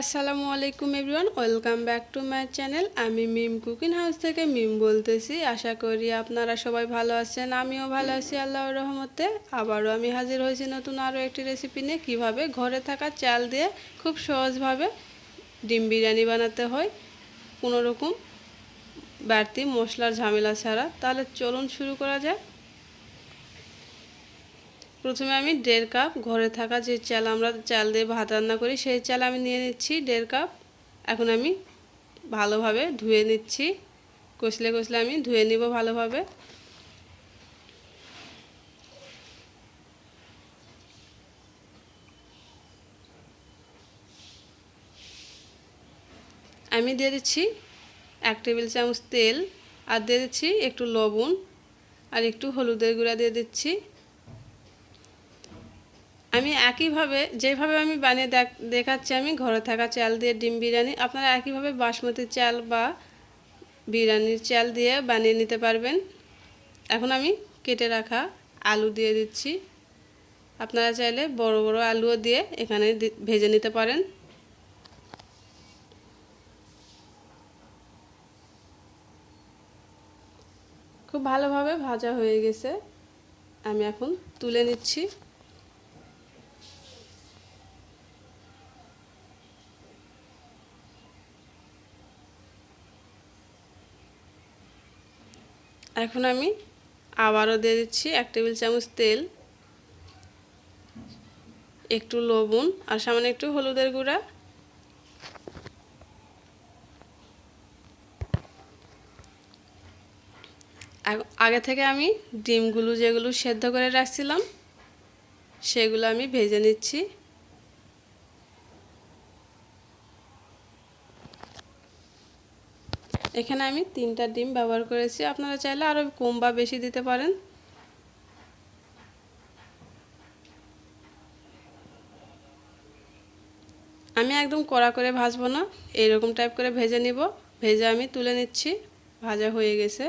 আসসালামু আলাইকুম everyone welcome back to my channel আমি মিম কুকিং হাউস থেকে মিম বলতেছি। আশা করি আপনারা সবাই ভালো আছেন, আমিও ভালো আছি, আল্লাহর রহমতে। আবারও আমি হাজির হয়েছি নতুন আরও একটি রেসিপি নিয়ে। কীভাবে ঘরে থাকা চাল দিয়ে খুব সহজভাবে ডিম বিরিয়ানি বানাতে হয়, কোনো রকম বাড়তি মশলার ঝামেলা ছাড়া। তাহলে চলুন শুরু করা যায় প্রথমে আমি দেড় কাপ ঘরে থাকা যে চাল আমরা চাল দিয়ে ভাত রান্না করি, সেই চাল আমি নিয়ে নিচ্ছি দেড় কাপ। এখন আমি ভালোভাবে ধুয়ে নিচ্ছি। কষলে কষলে আমি ধুয়ে নিব ভালোভাবে। আমি দিয়ে দিচ্ছি এক টেবিল চামচ তেল, আর দিয়ে দিচ্ছি একটু লবণ, আর একটু হলুদের গুঁড়া দিয়ে দিচ্ছি। আমি একইভাবে, যেভাবে আমি বানিয়ে দেখ, দেখাচ্ছি, আমি ঘরে থাকা চাল দিয়ে ডিম বিরিয়ানি, আপনারা একইভাবে বাসমতি চাল বা বিরিয়ানির চাল দিয়ে বানিয়ে নিতে পারবেন। এখন আমি কেটে রাখা আলু দিয়ে দিচ্ছি। আপনারা চাইলে বড় বড় আলুও দিয়ে এখানে ভেজে নিতে পারেন। খুব ভালোভাবে ভাজা হয়ে গেছে। আমি এখন তুলে নিচ্ছি। এখন আমি আবারও দিয়ে দিচ্ছি এক টেবিল চামচ তেল, একটু লবণ আর সামান্য একটু হলুদের গুঁড়া। আগে থেকে আমি ডিমগুলো যেগুলো সেদ্ধ করে রাখছিলাম, সেগুলো আমি ভেজে নিচ্ছি। এখানে আমি তিনটা ডিম ব্যবহার করেছি। আপনারা চাইলে আরও কম বা বেশি দিতে পারেন। আমি একদম কড়া করে ভাজবো না, এরকম টাইপ করে ভেজে নিব। ভেজে আমি তুলে নিচ্ছি, ভাজা হয়ে গেছে।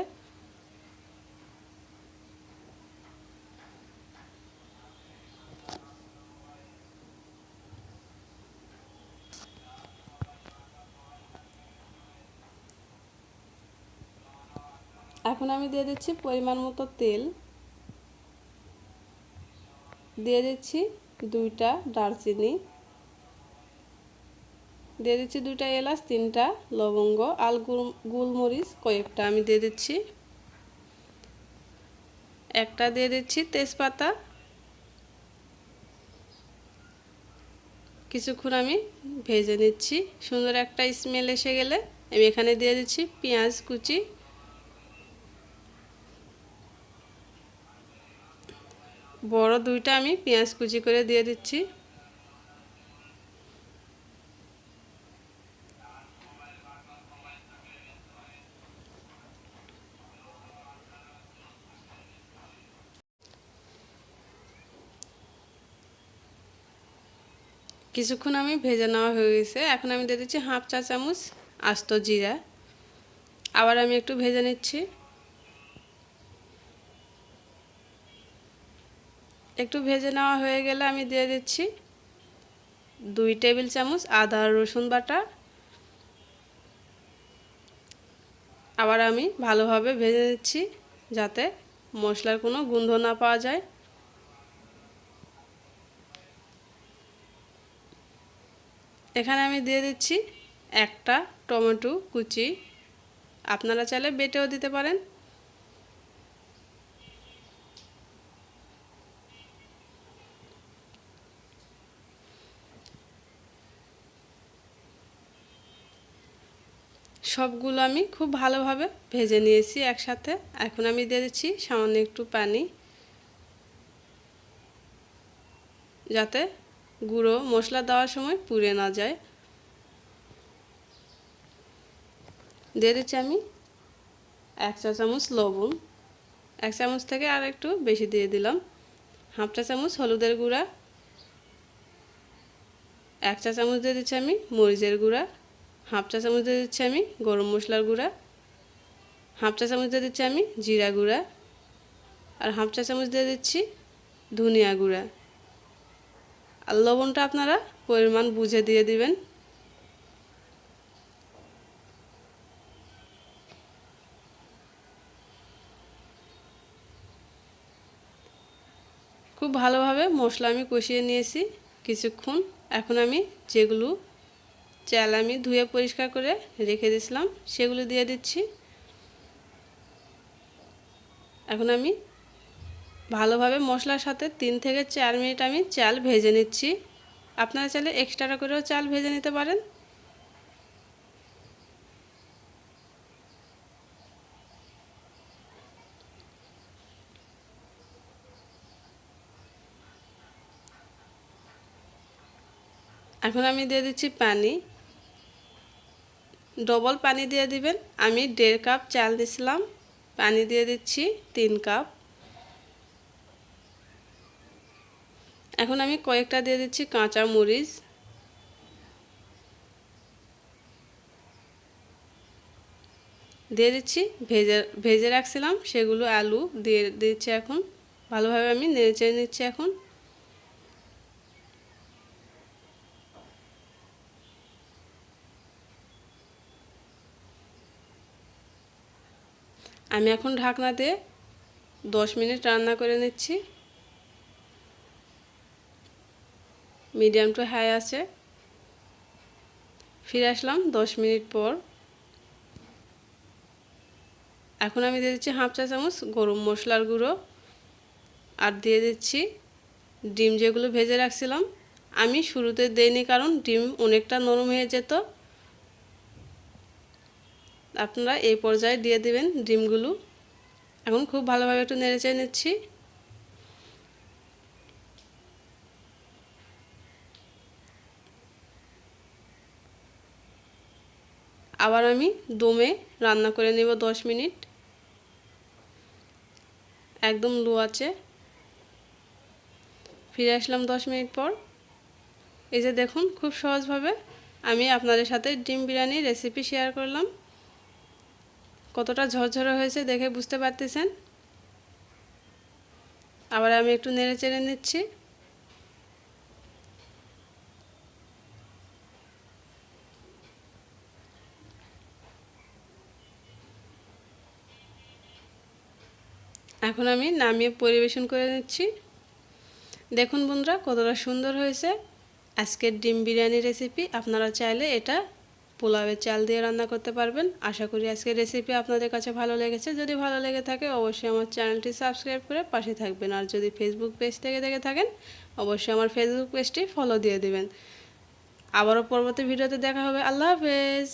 এখন আমি দিয়ে দিচ্ছি পরিমাণ মতো তেল। দিয়ে দিচ্ছি দুইটা দারচিনি। দিয়ে দিচ্ছি দুইটা এলাচ, তিনটা লবঙ্গ আল গুলমরিচ কয়েকটা আমি দিয়ে দিচ্ছি। একটা দিয়ে দিচ্ছি তেজপাতা। কিছুক্ষণ আমি ভেজে নিচ্ছি। সুন্দর একটা স্মেল এসে গেলে আমি এখানে দিয়ে দিচ্ছি পেঁয়াজ কুচি। বড় দুইটা আমি পেঁয়াজ কুচি করে দিয়ে দিচ্ছি। কিছুক্ষণ আমি ভেজে নেওয়া হয়ে গেছে। এখন আমি দিয়ে দিচ্ছি হাফ চা চামচ আস্ত জিরা। আবার আমি একটু ভেজে নিচ্ছি। একটু ভেজে নেওয়া হয়ে গেলে আমি দিয়ে দিচ্ছি দুই টেবিল চামচ আদা, রসুন বাটা। আবার আমি ভালোভাবে ভেজে দিচ্ছি যাতে মশলার কোনো গন্ধ না পাওয়া যায়। এখানে আমি দিয়ে দিচ্ছি একটা টমেটো কুচি। আপনারা চাইলে বেটেও দিতে পারেন। সবগুলো আমি খুব ভালোভাবে ভেজে নিয়েছি একসাথে। এখন আমি দিয়ে দিচ্ছি সামান্য একটু পানি। যাতে গুঁড়ো মশলা দেওয়ার সময় পুড়ে না যায়। দিয়ে দিচ্ছি আমি এক চা চামচ লবণ। এক চামচ থেকে আর একটু বেশি দিয়ে দিলাম। হাফ চা চামচ হলুদের গুঁড়া। এক চা চামচ দিয়ে দিচ্ছি আমি মরিচের গুঁড়া। হাফ চা চামচ দিয়ে দিচ্ছি আমি গরম মশলার গুঁড়া, হাফ চা চামচ দিয়ে দিচ্ছি আমি জিরা গুঁড়া আর হাফ চা চামচ দিয়ে দিচ্ছি ধনিয়া গুঁড়া। আর লবণটা আপনারা পরিমাণ বুঝে দিয়ে দিবেন। খুব ভালোভাবে মশলা আমি কষিয়ে নিয়েছি কিছুক্ষণ। এখন আমি যেগুলো চাল আমি ধুয়ে পরিষ্কার করে রেখে দিয়েছিলাম, সেগুলো দিয়ে দিচ্ছি। এখন আমি ভালোভাবে মশলার সাথে তিন থেকে চার মিনিট আমি চাল ভেজে নিচ্ছি। আপনারা চাইলে এক্সট্রা করেও চাল ভেজে নিতে পারেন। এখন আমি দিয়ে দিচ্ছি পানি। ডবল পানি দিয়ে দিবেন। আমি দেড় কাপ চাল দিছিলাম। পানি দিয়ে দিচ্ছি তিন কাপ। এখন আমি কয়েকটা দিয়ে দিচ্ছি কাঁচা মরিচ। দিয়ে দিচ্ছি ভেজে ভেজে রাখছিলাম। সেগুলো আলু দিয়ে দিচ্ছি এখন। ভালোভাবে আমি নেড়ে চেড়ে নিচ্ছি এখন। আমি এখন ঢাকনা দিয়ে দশ মিনিট রান্না করে নিচ্ছি। মিডিয়াম টু হাই আছে। ফিরে আসলাম দশ মিনিট পর। এখন আমি দিয়ে দিচ্ছি হাফ চা চামচ গরম মশলার গুঁড়ো আর দিয়ে দিচ্ছি ডিম যেগুলো ভেজে রাখছিলাম। আমি শুরুতে দেইনি কারণ ডিম অনেকটা নরম হয়ে যেত। আপনারা এই পর্যায়ে দিয়ে দিবেন ডিমগুলো। এখন খুব ভালোভাবে একটু নেড়ে চেড়ে নিচ্ছি। আবার আমি দমে রান্না করে নেব দশ মিনিট। একদম লো আছে। ফিরে আসলাম দশ মিনিট পর। এই যে দেখুন, খুব সহজভাবে আমি আপনাদের সাথে ডিম বিরিয়ানির রেসিপি শেয়ার করলাম। কতটা ঝরঝরে হয়েছে দেখে বুঝতে পারতেছেন? আবার আমি একটু নেড়ে চেড়ে নিচ্ছি। এখন আমি নামিয়ে পরিবেশন করে নিচ্ছি। দেখুন বন্ধুরা কতটা সুন্দর হয়েছে। আজকের ডিম বিরিয়ানি রেসিপি আপনারা চাইলে এটা পোলাওয়ের চাল দিয়ে রান্না করতে পারবেন। আশা করি আজকের রেসিপি আপনাদের কাছে ভালো লেগেছে। যদি ভালো লেগে থাকে, অবশ্যই আমার চ্যানেলটি সাবস্ক্রাইব করে পাশে থাকবেন। আর যদি ফেসবুক পেজ থেকে দেখে থাকেন, অবশ্যই আমার ফেসবুক পেজটি ফলো দিয়ে দেবেন। আবারও পরবর্তী ভিডিওতে দেখা হবে। আল্লাহ হাফেজ।